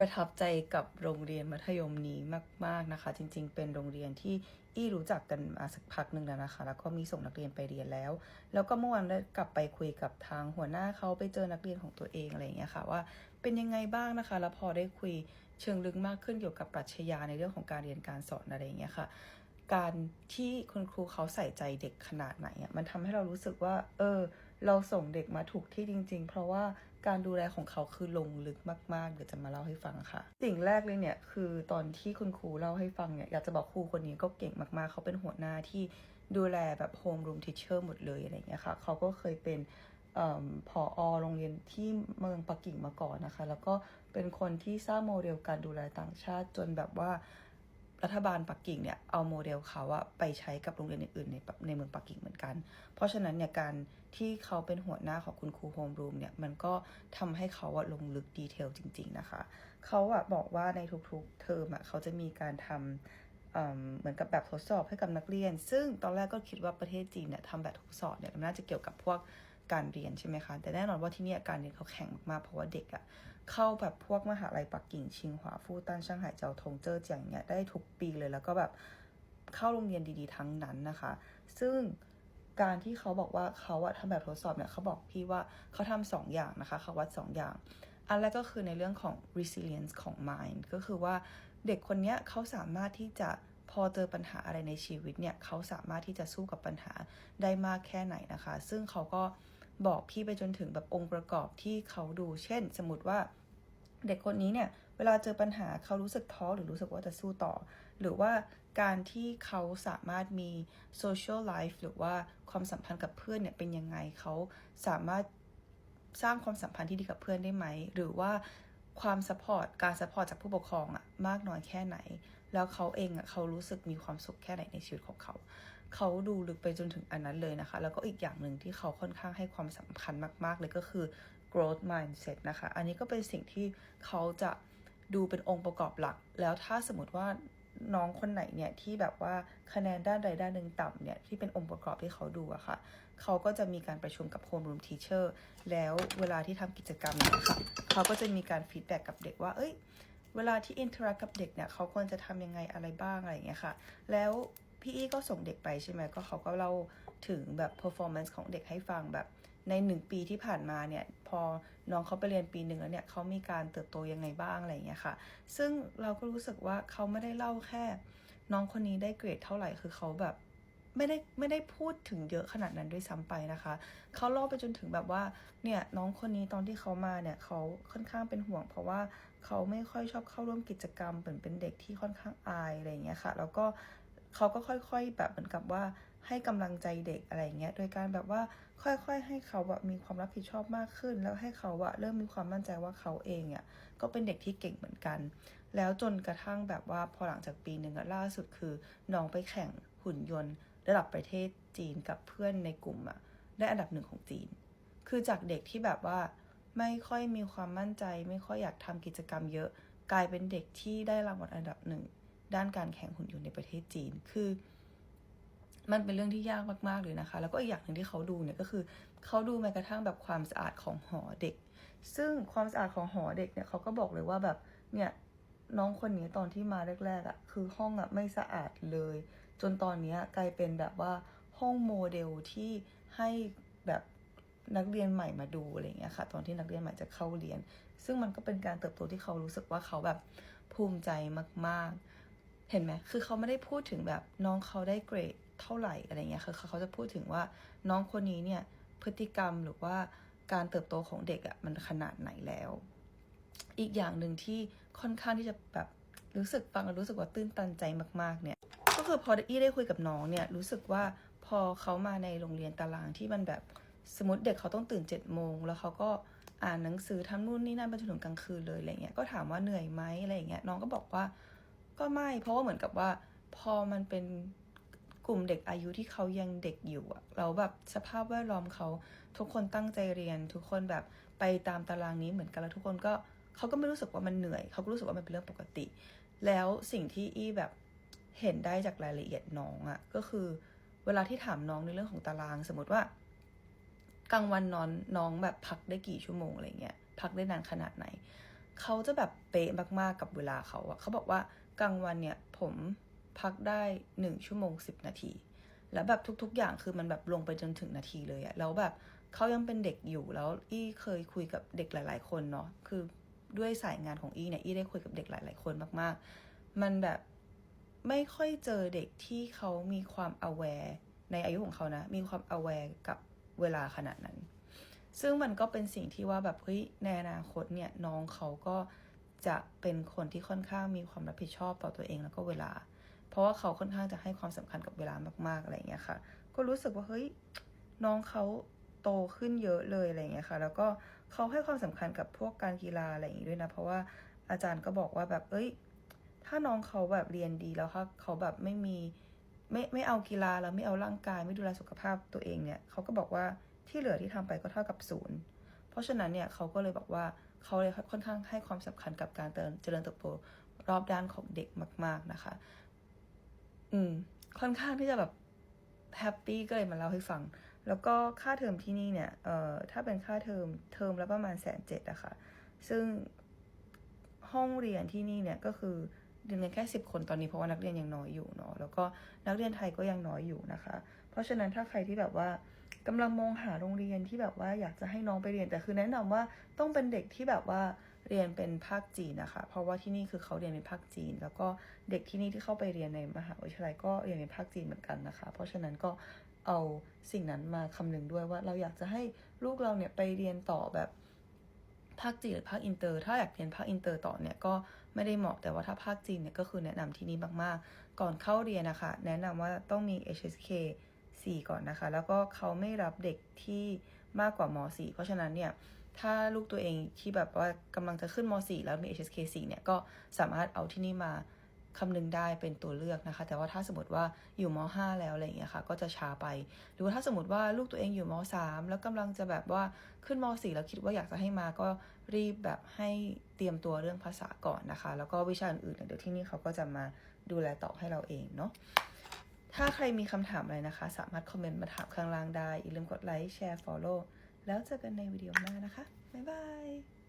ประทับใจกับโรงเรียนมัธยมนี้มาก ๆนะคะ จริง ๆ เป็นโรงเรียนที่อี้รู้จักกันมาสักพักหนึ่งแล้วนะคะ แล้วก็มีส่งนักเรียนไปเรียนแล้ว แล้วก็เมื่อวานได้กลับไปคุยกับทางหัวหน้าเขาไปเจอนักเรียนของตัวเองอะไรอย่างเงี้ยค่ะว่าเป็นยังไงบ้างนะคะ แล้วพอได้คุยเชิงลึกมากขึ้นเกี่ยวกับปรัชญาในเรื่องของการเรียนการสอนอะไรอย่างเงี้ยค่ะ การที่คุณครูเขาใส่ใจเด็กขนาดไหนอะมันทำให้เรารู้สึกว่า เออ เราส่งเด็กมาถูกที่จริง ๆ เพราะว่า การดูแลของเขาคือลงลึกมาก ๆ เดี๋ยวจะมาเล่าให้ฟังค่ะ สิ่งแรกเลยเนี่ยคือตอนที่คุณครูเล่าให้ฟังเนี่ยอยากจะบอกครูคนนี้ก็เก่งมาก ๆ เขาเป็นหัวหน้าที่ดูแลแบบโฮมรูมทิเชอร์หมดเลยอะไรอย่างเงี้ยค่ะเขาก็เคยเป็นเอ่อผอโรงเรียนที่เมืองปักกิ่งมาก่อนนะคะ แล้วก็เป็นคนที่สร้างโมเดลการดูแลต่างชาติจนแบบว่า รัฐบาลปักกิ่งเนี่ยเอาโมเดลเขาอะไปใช้กับโรงเรียนอื่นๆในในเมืองปักกิ่งเหมือนกัน เพราะฉะนั้นเนี่ยการที่เขาเป็นหัวหน้าของคุณครูโฮมรูมเนี่ยมันก็ทำให้เขาอะลงลึกดีเทลจริง ๆ นะคะ เขาอะบอกว่าในทุกๆเทอมอะเขาจะมีการทำเอ่อเหมือนกับแบบทดสอบให้กับนักเรียน ซึ่งตอนแรกก็คิดว่าประเทศจีนเนี่ยทำแบบทดสอบเนี่ยมันน่าจะเกี่ยวกับพวก การเรียนใช่ไหมคะ แต่แน่นอนว่าที่นี่การเรียนเขาแข่งมากๆ เพราะว่าเด็กอะเข้าแบบพวกมหาลัยปักกิ่งชิงหวาฟู่ตันช่างหายเจ้าทงเจอเจียงเนี่ยได้ทุกปีเลยแล้วก็แบบเข้าโรงเรียนดีๆทั้งนั้นนะคะ ซึ่งการที่เขาบอกว่าเขาอะทำแบบทดสอบเนี่ยเขาบอกพี่ว่าเขาทำสองอย่างนะคะเขาวัดสองอย่าง อันแรกก็คือในเรื่องของ resilience ของ mind ก็คือว่าเด็กคนเนี้ยเขาสามารถที่จะพอเจอปัญหาอะไรในชีวิตเนี่ยเขาสามารถที่จะสู้กับปัญหาได้มากแค่ไหนนะคะ ซึ่งเขาก็ บอกพี่ไปจนถึงแบบองค์ประกอบที่เขาดู เช่น สมมติว่าเด็กคนนี้เนี่ย เวลาเจอปัญหาเขารู้สึกท้อหรือรู้สึกว่าจะสู้ต่อ หรือว่าการที่เขาสามารถมี social life หรือว่าความสัมพันธ์กับเพื่อนเนี่ยเป็นยังไงเขาสามารถสร้างความสัมพันธ์ที่ดีกับเพื่อนได้ไหม หรือว่าความสปอร์ตการสปอร์ตจากผู้ปกครองอะมากน้อยแค่ไหน แล้วเขาเองอะเขารู้สึกมีความสุขแค่ไหนในชีวิตของเขา เขาดูลึกไปจนถึงอันนั้นเลยนะคะ แล้วก็อีกอย่างหนึ่งที่เขาค่อนข้างให้ความสำคัญมากๆเลยก็คือ growth mindset นะคะ อันนี้ก็เป็นสิ่งที่เขาจะดูเป็นองค์ประกอบหลัก แล้วถ้าสมมติว่าน้องคนไหนเนี่ยที่แบบว่าคะแนนด้านใดด้านหนึ่งต่ำเนี่ยที่เป็นองค์ประกอบที่เขาดูอะค่ะ เขาก็จะมีการประชุมกับ homeroom teacher แล้วเวลาที่ทำกิจกรรมเนี่ยค่ะเขาก็จะมีการฟีดแบ็กกับเด็กว่า เอ้ย เวลาที่อินเทอร์แอคกับเด็กเนี่ยเขาควรจะทำยังไงอะไรบ้างอะไรอย่างเงี้ยค่ะ แล้ว พี่อี้ก็ส่งเด็กไปใช่ไหมก็เขาก็เล่าถึงแบบ performance ของเด็กให้ฟังแบบในหนึ่งปีที่ผ่านมาเนี่ย พอน้องเขาไปเรียนปีหนึ่งแล้วเนี่ยเขามีการเติบโตยังไงบ้างอะไรอย่างเงี้ยค่ะ ซึ่งเราก็รู้สึกว่าเขาไม่ได้เล่าแค่ น้องคนนี้ได้เกรดเท่าไหร่คือเขาแบบไม่ได้ไม่ได้พูดถึงเยอะขนาดนั้นด้วยซ้ำไปนะคะ เขาเล่าไปจนถึงแบบว่า เนี่ยน้องคนนี้ตอนที่เขามาเนี่ยเขาค่อนข้างเป็นห่วง เพราะว่าเขาไม่ค่อยชอบเข้าร่วมกิจกรรมเหมือนเป็นเด็กที่ค่อนข้างอายอะไรอย่างเงี้ยค่ะ แล้วก็ เขาก็ค่อยๆ แบบเหมือนกับว่าให้กำลังใจเด็กอะไรอย่างเงี้ย โดยการแบบว่าค่อยๆ ให้เขาแบบมีความรับผิดชอบมากขึ้น แล้วให้เขาอะเริ่มมีความมั่นใจว่าเขาเองอะก็เป็นเด็กที่เก่งเหมือนกัน แล้วจนกระทั่งแบบว่าพอหลังจากปีหนึ่งอะล่าสุดคือน้องไปแข่งหุ่นยนต์ ระดับประเทศจีนกับเพื่อนในกลุ่มอะได้อันดับหนึ่งของจีน คือจากเด็กที่แบบว่าไม่ค่อยมีความมั่นใจ ไม่ค่อยอยากทำกิจกรรมเยอะ กลายเป็นเด็กที่ได้รางวัลอันดับหนึ่ง ด้านการแข่งหุ่นยนต์ในประเทศจีน คือ มันเป็นเรื่องที่ยากมากๆเลยนะคะ แล้วก็อีกอย่างหนึ่งที่เขาดูเนี่ยก็คือเขาดูแม้กระทั่งแบบความสะอาดของหอเด็ก ซึ่งความสะอาดของหอเด็กเนี่ยเขาก็บอกเลยว่าแบบเนี่ยน้องคนนี้ตอนที่มาแรกๆอะ่ะคือห้องอะ่ะไม่สะอาดเลย จนตอนนี้กลายเป็นแบบว่าห้องโมเดลที่ให้แบบนักเรียนใหม่มาดูอะไรเงี้ยค่ะ ตอนที่นักเรียนใหม่จะเข้าเรียน ซึ่งมันก็เป็นการเติบโตที่เขารู้สึกว่าเขาแบบภูมิใจมาก ๆ เห็นไหมคือเขาไม่ได้พูดถึงแบบน้องเขาได้เกรดเท่าไหร่อะไรเงี้ยคือเขาจะพูดถึงว่าน้องคนนี้เนี่ยพฤติกรรมหรือว่าการเติบโตของเด็กอะ่ะมันขนาดไหนแล้ว อีกอย่างหนึ่งที่ค่อนข้างที่จะแบบรู้สึกฟังแล้วรู้สึกว่าตื้นตันใจมากๆเนี่ย ก็คือพออี้ได้คุยกับน้องเนี่ยรู้สึกว่าพอเขามาในโรงเรียนตารางที่มันแบบสมมติเด็กเขาต้องตื่นเจ็ดโมงแล้วเขาก็อ่านหนังสือทำนู่นนี่นั่นไปจนถึงกลางคืนเลยอะไรเงี้ยก็ถามว่าเหนื่อยไหมอะไรเงี้ยน้องก็บอกว่า ก็ไม่ เพราะว่าเหมือนกับว่า พอมันเป็นกลุ่มเด็กอายุที่เขายังเด็กอยู่อะแล้วแบบสภาพแวดล้อมเขาทุกคนตั้งใจเรียน ทุกคนแบบไปตามตารางนี้เหมือนกันแล้วทุกคนก็เขาก็ไม่รู้สึกว่ามันเหนื่อย เขาก็รู้สึกว่ามันเป็นเรื่องปกติ แล้วสิ่งที่อี้แบบเห็นได้จากรายละเอียดน้องอะก็คือ เวลาที่ถามน้องในเรื่องของตาราง สมมติว่ากลางวันนอนน้องแบบพักได้กี่ชั่วโมงอะไรเงี้ยพักได้นานขนาดไหน เขาจะแบบเป๊ะมากๆกับเวลาเขาอะเขาบอกว่า กลางวันเนี่ยผมพักได้หนึ่งชั่วโมงสิบนาที แล้วแบบทุกๆ อย่างคือมันแบบลงไปจนถึงนาทีเลยอะแล้วแบบเขายังเป็นเด็กอยู่แล้วอี้เคยคุยกับเด็กหลาย ๆ คนเนาะคือด้วยสายงานของอี้เนี่ยอี้ได้คุยกับเด็กหลาย ๆ คนมากๆ มันแบบไม่ค่อยเจอเด็กที่เขามีความ aware ในอายุของเขานะ มีความ aware กับเวลาขนาดนั้น ซึ่งมันก็เป็นสิ่งที่ว่าแบบเฮ้ยในอนาคตเนี่ยน้องเขาก็ จะเป็นคนที่ค่อนข้างมีความรับผิดชอบต่อตัวเองแล้วก็เวลา เพราะว่าเขาค่อนข้างจะให้ความสำคัญกับเวลามากๆอะไรอย่างเงี้ยค่ะ ก็รู้สึกว่าเฮ้ยน้องเขาโตขึ้นเยอะเลยอะไรอย่างเงี้ยค่ะ แล้วก็เขาให้ความสำคัญกับพวกการกีฬาอะไรอย่างงี้ด้วยนะ เพราะว่าอาจารย์ก็บอกว่าแบบเอ้ย ถ้าน้องเขาแบบเรียนดีแล้วถ้าเขาแบบไม่มีไม่ไม่เอากีฬาแล้วไม่เอาร่างกาย ไม่ดูแลสุขภาพตัวเองเนี่ยเขาก็บอกว่าที่เหลือที่ทำไปก็เท่ากับศูนย์เพราะฉะนั้นเนี่ยเขาก็เลยบอกว่า เขาเลยค่อนข้างให้ความสำคัญกับการเติมเจริญเติบโตรอบด้านของเด็กมาก ๆนะคะ อืม ค่อนข้างที่จะแบบแฮปปี้ก็เลยมาเล่าให้ฟัง แล้วก็ค่าเทอมที่นี่เนี่ย เอ่อ ถ้าเป็นค่าเทอมเทอมละประมาณแสนเจ็ดอะค่ะ ซึ่งห้องเรียนที่นี่เนี่ยก็คือเรียนกันแค่สิบคนตอนนี้เพราะว่านักเรียนยังน้อยอยู่เนาะ แล้วก็นักเรียนไทยก็ยังน้อยอยู่นะคะ เพราะฉะนั้นถ้าใครที่แบบว่า กำลังมองหาโรงเรียนที่แบบว่าอยากจะให้น้องไปเรียนแต่คือแนะนำว่าต้องเป็นเด็กที่แบบว่าเรียนเป็นภาคจีนนะคะ เพราะว่าที่นี่คือเขาเรียนเป็นภาคจีน แล้วก็เด็กที่นี่ที่เข้าไปเรียนในมหาวิทยาลัยก็เรียนเป็นภาคจีนเหมือนกันนะคะ เพราะฉะนั้นก็เอาสิ่งนั้นมาคำนึงด้วยว่าเราอยากจะให้ลูกเราเนี่ยไปเรียนต่อแบบภาคจีนหรือภาคอินเตอร์ ถ้าอยากเรียนภาคอินเตอร์ต่อเนี่ยก็ไม่ได้เหมาะแต่ว่าถ้าภาคจีนเนี่ยก็คือแนะนำที่นี่มากๆ ก่อนเข้าเรียนนะคะ แนะนำว่าต้องมี HSK 4 ก่อนนะคะ แล้วก็เขาไม่รับเด็กที่มากกว่าม 4 เพราะฉะนั้นเนี่ยถ้าลูกตัวเองที่แบบว่ากำลังจะขึ้นม .4 แล้วมี HSK 4เนี่ยก็สามารถเอาที่นี่มาคำนึงได้เป็นตัวเลือกนะคะ แต่ว่าถ้าสมมติว่าอยู่ม .5 แล้วอะไรอย่างเงี้ยค่ะ ก็จะช้าไป หรือว่าถ้าสมมติว่าลูกตัวเองอยู่ม .3 แล้วกำลังจะแบบว่าขึ้นม .4 แล้วคิดว่าอยากจะให้มาก็รีบแบบให้เตรียมตัวเรื่องภาษาก่อนนะคะ แล้วก็วิชาอื่นๆเดี๋ยวที่นี่เขาก็จะมาดูแลต่อให้เราเองเนาะ ถ้าใครมีคำถามอะไรนะคะ สามารถคอมเมนต์มาถามข้างล่างได้ อย่าลืมกดไลค์ แชร์ follow แล้วเจอกันในวิดีโอหน้านะคะ บ๊ายบาย